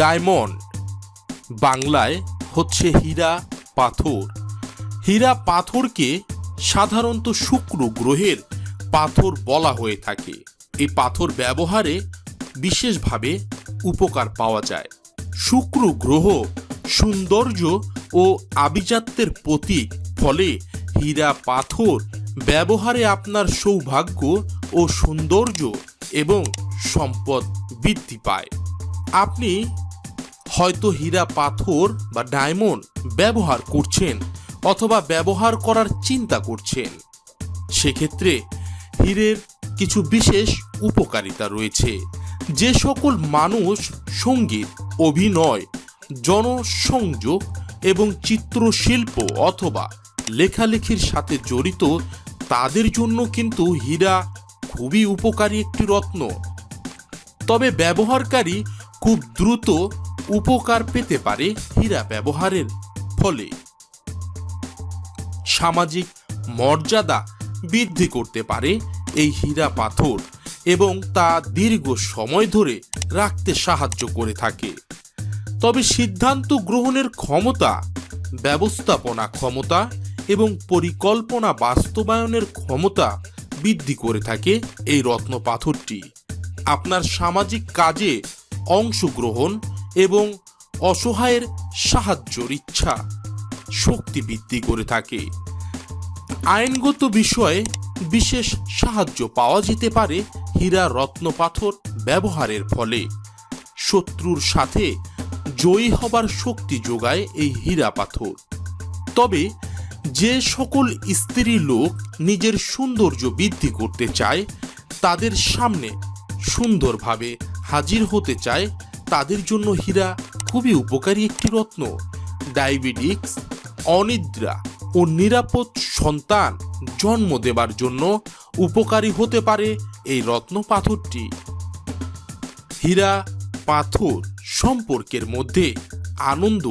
Diamond বাংলায় হচ্ছে হীরা পাথর। হীরা পাথরকে সাধারণত শুক্র গ্রহের পাথর বলা হয়ে থাকে। এই পাথর ব্যবহারে বিশেষভাবে উপকার পাওয়া যায়। শুক্র গ্রহ সৌন্দর্য ও আভিজাত্যের প্রতীক, ফলে হীরা পাথর ব্যবহারে আপনার সৌভাগ্য ও সৌন্দর্য এবং সম্পদ বৃদ্ধি পায়। আপনি হয়তো হীরা পাথর বা ডায়মন্ড ব্যবহার করছেন অথবা ব্যবহার করার চিন্তা করছেন। সেক্ষেত্রে হীরের কিছু বিশেষ উপকারিতা রয়েছে, যে সকল মানুষ সংগীত, অভিনয়, জনসংযোগ এবং চিত্রশিল্প অথবা লেখালেখির সাথে জড়িত, তাদের জন্য কিন্তু হীরা খুবই উপকারী একটি রত্ন। তবে ব্যবহারকারী খুব দ্রুত উপকার পেতে পারে হীরা ব্যবহারের ফলে। সামাজিক মর্যাদা বৃদ্ধি করতে পারে এই হীরা পাথর এবং তা দীর্ঘ সময় ধরে রাখতে সাহায্য করে থাকে। তবে সিদ্ধান্ত গ্রহণের ক্ষমতা, ব্যবস্থাপনা ক্ষমতা এবং পরিকল্পনা বাস্তবায়নের ক্ষমতা বৃদ্ধি করে থাকে এই রত্ন পাথরটি। আপনার সামাজিক কাজে অংশগ্রহণ এবং অসহায়ের সাহায্যর ইচ্ছা শক্তি বৃদ্ধি করে থাকে। আইনগত বিষয়ে বিশেষ সাহায্য পাওয়া যেতে পারে হীরা রত্ন পাথর ব্যবহারের ফলে। শত্রুর সাথে জয়ী হবার শক্তি যোগায় এই হীরা পাথর। তবে যে সকল স্ত্রী লোক নিজের সৌন্দর্য বৃদ্ধি করতে চায়, তাদের সামনে সুন্দরভাবে হাজির হতে চায় তাদের জন্য হীরা খুবই উপকারী একটি রত্ন। ডায়াবেটিক্স, অনিদ্রা ও নিরাপদ সন্তান জন্ম দেবার জন্য উপকারী হতে পারে এই রত্ন পাথরটি। হীরা পাথর সম্পর্কের মধ্যে আনন্দ,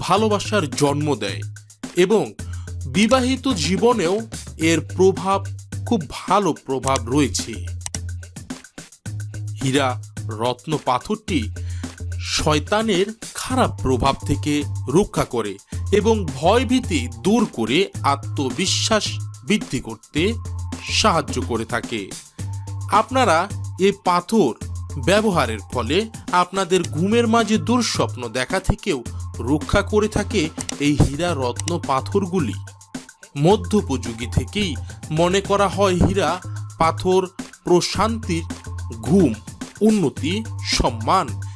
ভালোবাসার জন্ম দেয় এবং বিবাহিত জীবনেও এর প্রভাব, খুব ভালো প্রভাব রয়েছে। হীরা রত্ন পাথরটি শয়তানের খারাপ প্রভাব থেকে রক্ষা করে এবং ভয়ভীতি দূর করে আত্মবিশ্বাস বৃদ্ধি করতে সাহায্য করে থাকে। আপনারা এ পাথর ব্যবহারের ফলে আপনাদের ঘুমের মাঝে দুঃস্বপ্ন দেখা থেকেও রক্ষা করে থাকে এই হীরা রত্ন পাথরগুলি। মধ্যপযোগী থেকেই মনে করা হয় হীরা পাথর, প্রশান্তির ঘুম, উন্নতি, সম্মান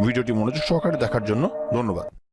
ভিডিওটি মনোযোগ সহকারে দেখার জন্য ধন্যবাদ।